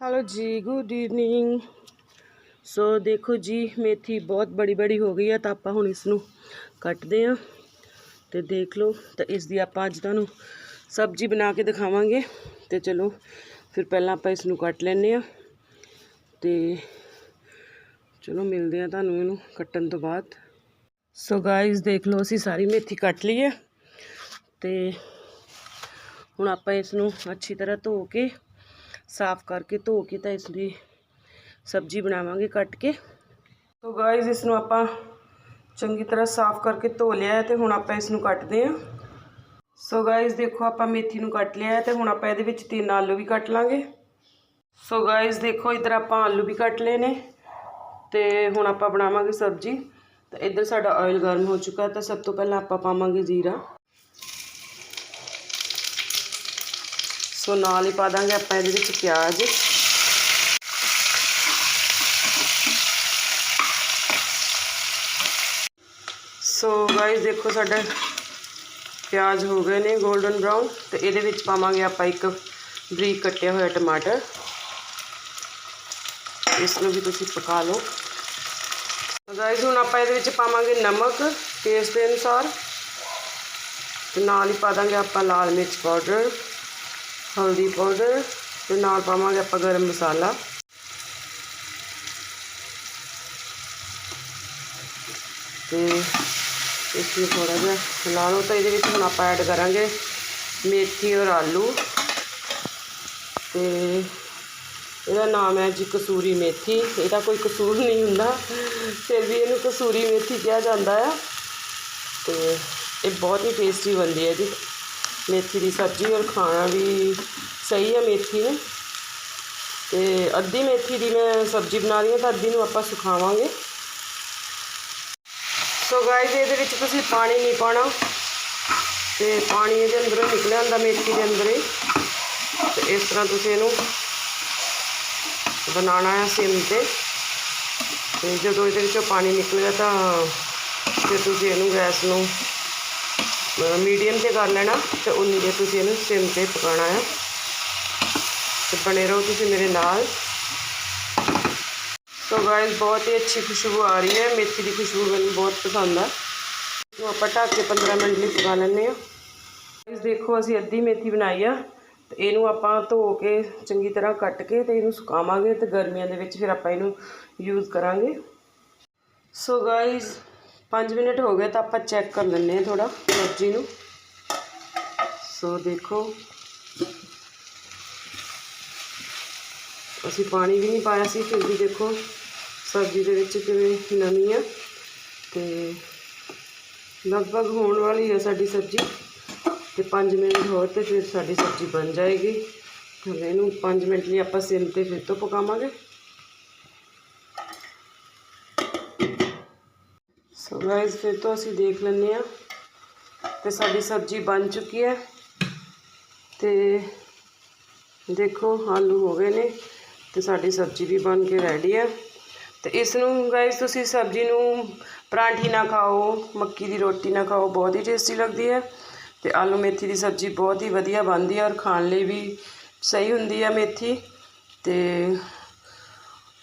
Hello जी good evening ਸੋ ਦੇਖੋ ਜੀ ਮੇਥੀ ਬਹੁਤ ਬੜੀ ਬੜੀ ਹੋ ਗਈ ਆ ਤਾਂ ਆਪਾਂ ਹੁਣ ਇਸ ਨੂੰ ਕੱਟਦੇ ਆ ਤੇ ਦੇਖ ਲਓ ਤਾਂ ਇਸ ਦੀ ਆਪਾਂ ਅੱਜ ਤੁਹਾਨੂੰ ਸਬਜ਼ੀ ਬਣਾ ਕੇ ਦਿਖਾਵਾਂਗੇ ਤੇ ਚਲੋ ਫਿਰ ਪਹਿਲਾਂ ਆਪਾਂ ਇਸ ਨੂੰ ਕੱਟ ਲੈਨੇ ਆ ਤੇ ਚਲੋ ਮਿਲਦੇ ਆ ਤੁਹਾਨੂੰ ਇਹਨੂੰ ਕੱਟਣ ਤੋਂ ਬਾਅਦ ਸੋ ਗਾਇਸ ਦੇਖ ਲਓ ਅਸੀਂ ਸਾਰੀ ਮੇਥੀ ਕੱਟ ਲਈ ਹੈ ਤੇ ਹੁਣ ਆਪਾਂ ਇਸ ਨੂੰ ਅੱਛੀ ਤਰ੍ਹਾਂ ਧੋ ਕੇ ਸਾਫ਼ ਕਰਕੇ ਧੋ ਕੇ ਤਾਂ ਇਸ ਦੀ ਸਬਜ਼ੀ ਬਣਾਵਾਂਗੇ ਕੱਟ ਕੇ। ਸੋ ਗਾਇਜ਼ ਇਸ ਨੂੰ ਆਪਾਂ ਚੰਗੀ ਤਰ੍ਹਾਂ ਸਾਫ਼ ਕਰਕੇ ਧੋ ਲਿਆ ਹੈ ਤੇ ਹੁਣ ਆਪਾਂ ਇਸ ਨੂੰ ਕੱਟਦੇ ਹਾਂ। ਸੋ ਗਾਇਜ਼ ਦੇਖੋ ਆਪਾਂ ਮੇਥੀ ਨੂੰ ਕੱਟ ਲਿਆ ਹੈ ਤੇ ਹੁਣ ਆਪਾਂ ਇਹਦੇ ਵਿੱਚ ਤਿੰਨ ਆਲੂ ਵੀ ਕੱਟ ਲਾਂਗੇ। ਸੋ ਗਾਇਜ਼ ਦੇਖੋ ਇਧਰ ਆਪਾਂ ਆਲੂ ਵੀ ਕੱਟ ਲਏ ਨੇ ਤੇ ਹੁਣ ਆਪਾਂ ਬਣਾਵਾਂਗੇ ਸਬਜ਼ੀ। ਤਾਂ ਇੱਧਰ ਸਾਡਾ ਆਇਲ ਗਰਮ ਹੋ ਚੁੱਕਾ ਤਾਂ ਸਭ ਤੋਂ ਪਹਿਲਾਂ ਆਪਾਂ ਪਾਵਾਂਗੇ ਜੀਰਾ। ਸੋ ਨਾਲ ਹੀ ਪਾ ਦਾਂਗੇ ਆਪਾਂ ਇਹਦੇ ਵਿੱਚ ਪਿਆਜ਼। ਸੋ ਗਾਇਸ ਦੇਖੋ ਸਾਡਾ ਪਿਆਜ਼ ਹੋ ਗਏ ਨੇ 골ਡਨ ਬ੍ਰਾਊਨ ਤੇ ਇਹਦੇ ਵਿੱਚ ਪਾਵਾਂਗੇ ਆਪਾਂ ਇੱਕ ਬਰੀਕ ਕੱਟਿਆ ਹੋਇਆ ਟਮਾਟਰ। ਇਸ ਨੂੰ ਵੀ ਤੁਸੀਂ ਪਕਾ ਲਓ। ਗਾਇਸ ਹੁਣ ਆਪਾਂ ਇਹਦੇ ਵਿੱਚ ਪਾਵਾਂਗੇ ਨਮਕ ਟੇਸਟ ਦੇ ਅਨੁਸਾਰ। ਤੇ ਨਾਲ ਹੀ ਪਾ ਦਾਂਗੇ ਆਪਾਂ ਲਾਲ ਮਿਰਚ ਪਾਊਡਰ ਹਲਦੀ ਪਾਊਡਰ ਤੇ ਨਾਲ ਪਾਵਾਂਗੇ ਆਪਾਂ ਗਰਮ ਮਸਾਲਾ। ਤੇ ਇਸ ਨੂੰ ਥੋੜਾ ਜਿਹਾ ਹਿਲਾ ਲਓ ਤਾਂ ਇਹਦੇ ਵਿੱਚ ਹੁਣ ਆਪਾਂ ਐਡ ਕਰਾਂਗੇ ਮੇਥੀ ਔਰ ਆਲੂ। ਤੇ ਇਹਦਾ ਨਾਮ ਹੈ ਜੀ ਕਸੂਰੀ ਮੇਥੀ। ਇਹਦਾ ਕੋਈ ਕਸੂਰ ਨਹੀਂ ਹੁੰਦਾ। ਫਿਰ ਵੀ ਇਹਨੂੰ ਕਸੂਰੀ ਮੇਥੀ ਕਿਹਾ ਜਾਂਦਾ ਆ। ਤੇ ਇਹ ਬਹੁਤ ਹੀ ਟੇਸਟੀ ਬਣਦੀ ਹੈ ਜੀ। ਮੇਥੀ ਦੀ ਸਬਜ਼ੀ ਔਰ ਖਾਣਾ ਵੀ ਸਹੀ ਹੈ ਮੇਥੀ ਨੂੰ। ਤੇ ਅੱਧੀ ਮੇਥੀ ਦੀ ਮੈਂ ਸਬਜ਼ੀ ਬਣਾ ਰਹੀ ਹਾਂ ਤਾਂ ਅੱਧੀ ਨੂੰ ਆਪਾਂ ਸੁਖਾਵਾਂਗੇ। ਸੋ ਗਾਇਸ ਇਹਦੇ ਵਿੱਚ ਤੁਸੀਂ ਪਾਣੀ ਨਹੀਂ ਪਾਣਾ ਤੇ ਪਾਣੀ ਇਹਦੇ ਅੰਦਰੋਂ ਨਿਕਲਿਆ ਹੁੰਦਾ ਮੇਥੀ ਦੇ ਅੰਦਰ। ਹੀ ਤੇ ਇਸ ਤਰ੍ਹਾਂ ਤੁਸੀਂ ਇਹਨੂੰ ਬਣਾਉਣਾ ਹੈ ਸਿਮ ਤੇ। ਤੇ ਜਦੋਂ ਇਹਦੇ ਵਿੱਚੋਂ ਪਾਣੀ ਨਿਕਲੇਗਾ ਤਾਂ ਫਿਰ ਤੁਸੀਂ ਇਹਨੂੰ ਗੈਸ ਨੂੰ ਮੀਡੀਅਮ ਤੇ ਕਰ ਲੈਣਾ ਤੇ ਉਨੀ ਦੇ ਤੁਸੀਂ ਇਹਨੂੰ ਸਿਮ ਤੇ ਪਕਾਉਣਾ ਹੈ। ਤੇ ਬਣੇ ਰਹੋ ਤੁਸੀਂ ਮੇਰੇ ਨਾਲ। ਸੋ ਗਾਇਸ ਬਹੁਤ ਹੀ ਅੱਛੀ ਖੁਸ਼ਬੂ ਆ ਰਹੀ ਹੈ। ਮੇਥੀ ਦੀ ਖੁਸ਼ਬੂ ਮੈਨੂੰ ਬਹੁਤ ਪਸੰਦ ਆ। ਇਹਨੂੰ ਆਪਾਂ ਢੱਕ ਕੇ 15 ਮਿੰਟ ਲਈ ਪਕਾ ਲੈਂਦੇ ਆ ਗਾਇਸ ਦੇਖੋ, ਅਸੀਂ ਅੱਧੀ ਮੇਥੀ ਬਣਾਈ ਆ। ਤੇ ਇਹਨੂੰ ਆਪਾਂ ਧੋ ਕੇ ਚੰਗੀ ਤਰ੍ਹਾਂ ਕੱਟ ਕੇ ਤੇ ਇਹਨੂੰ ਸੁਕਾਵਾਂਗੇ ਤੇ ਗਰਮੀਆਂ ਦੇ ਵਿੱਚ ਫਿਰ ਆਪਾਂ ਇਹਨੂੰ ਯੂਜ਼ ਕਰਾਂਗੇ। ਸੋ ਗਾਇਸ 5 ਮਿੰਟ ਹੋ ਗਏ ਤਾਂ ਆਪਾਂ ਚੈੱਕ ਕਰ ਲੈਂਦੇ ਹਾਂ ਥੋੜਾ ਸਬਜ਼ੀ ਨੂੰ। ਸੋ ਦੇਖੋ। ਅਸੀਂ ਪਾਣੀ ਵੀ ਨਹੀਂ ਪਾਇਆ ਸੀ, ਫਿਰ ਵੀ ਦੇਖੋ ਸਬਜ਼ੀ ਦੇ ਵਿੱਚ ਕਿਵੇਂ ਨਮੀ ਆ। ਤੇ ਲਗਭਗ ਹੋਣ ਵਾਲੀ ਹੈ ਸਾਡੀ ਸਬਜ਼ੀ। ਤੇ 5 ਮਿੰਟ ਹੋਰ ਤੇ ਫਿਰ ਸਾਡੀ ਸਬਜ਼ੀ ਬਣ ਜਾਏਗੀ। ਹਲੇ ਇਹਨੂੰ 5 ਮਿੰਟ ਲਈ ਆਪਾਂ ਸਿਮ ਤੇ ਫਿਰ ਤੋਂ ਪਕਾਵਾਂਗੇ। ਸੋ ਗਾਇਸ ਫਿਰ ਤੋਂ ਅਸੀਂ ਦੇਖ ਲੈਂਦੇ ਆ ਤੇ ਸਾਡੀ ਸਬਜ਼ੀ ਬਣ ਚੁੱਕੀ ਹੈ ਤੇ ਦੇਖੋ ਆਲੂ ਹੋ ਗਏ ਨੇ ਤੇ ਸਾਡੀ ਸਬਜ਼ੀ ਵੀ ਬਣ ਕੇ ਰੈਡੀ ਹੈ ਤੇ ਇਸ ਨੂੰ ਗਾਇਸ ਤੁਸੀਂ ਸਬਜ਼ੀ ਨੂੰ ਪਰਾਂਠੀ ਨਾ ਖਾਓ, ਮੱਕੀ ਦੀ ਰੋਟੀ ਨਾ ਖਾਓ, ਬਹੁਤ ਹੀ ਟੇਸਟੀ ਲੱਗਦੀ ਹੈ ਤੇ ਆਲੂ ਮੇਥੀ ਦੀ ਸਬਜ਼ੀ ਬਹੁਤ ਹੀ ਵਧੀਆ ਬਣਦੀ ਹੈ ਔਰ ਖਾਣ ਲਈ ਵੀ ਸਹੀ ਹੁੰਦੀ ਹੈ ਮੇਥੀ ਤੇ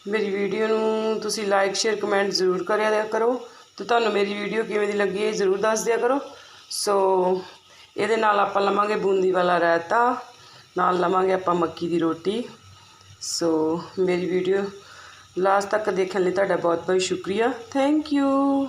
ਮੇਰੀ ਵੀਡੀਓ ਨੂੰ ਤੁਸੀਂ ਲਾਈਕ ਸ਼ੇਅਰ ਕਮੈਂਟ ਜ਼ਰੂਰ ਕਰਿਆ ਕਰੋ। ਤੇ ਤੁਹਾਨੂੰ ਮੇਰੀ ਵੀਡੀਓ ਕਿਵੇਂ ਦੀ ਲੱਗੀ ਇਹ ਜ਼ਰੂਰ ਦੱਸ ਦਿਆ ਕਰੋ। ਸੋ ਇਹਦੇ ਨਾਲ ਆਪਾਂ ਲਵਾਂਗੇ ਬੂੰਦੀ ਵਾਲਾ ਰਾਇਤਾ, ਨਾਲ ਲਵਾਂਗੇ ਆਪਾਂ ਮੱਕੀ ਦੀ ਰੋਟੀ। ਸੋ ਮੇਰੀ ਵੀਡੀਓ ਲਾਸਟ ਤੱਕ ਦੇਖਣ ਲਈ ਤੁਹਾਡਾ ਬਹੁਤ ਬਹੁਤ ਸ਼ੁਕਰੀਆ। Thank you